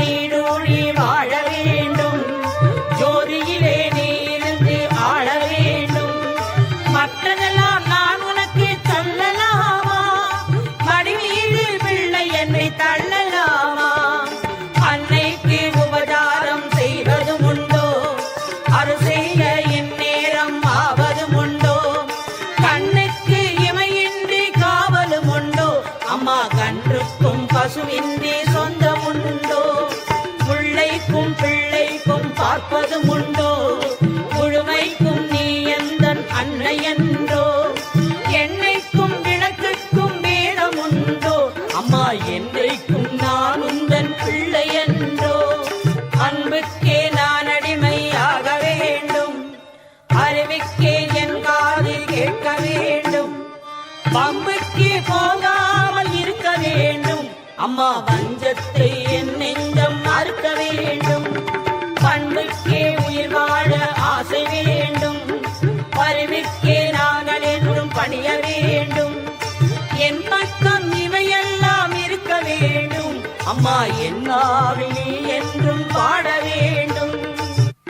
நீடூழி வாழ வேண்டும். ஜோதியிலே நீருந்து ஆழ வேண்டும். மற்றதெல்லாம் நான் உனக்கு சொல்லலாமா? மடிமீது பிள்ளை என்னை தள்ளலாமா? அன்னைக்கு உபதாரம் செய்வதும் உண்டோ? அது செய்ய இந்நேரம் ஆவதும் உண்டோ? கண்ணுக்கு இமையின்றி பார்ப்பதும் உண்டோ? முழுமைக்கும் நீ எந்தன் அன்னை என்றோ? எண்ணெய்க்கும் விளக்குக்கும் வேதம் உண்டோ? அம்மா என்றைக்கும் நான் உந்தன் பிள்ளை என்றோ? அன்புக்கே நான் அடிமையாக வேண்டும். அறிவிக்கே என் காதில் கேட்க வேண்டும். பம்புக்கே போகாமல் இருக்க வேண்டும். அம்மா வஞ்சத்தை அம்மா என்னாவில் நீ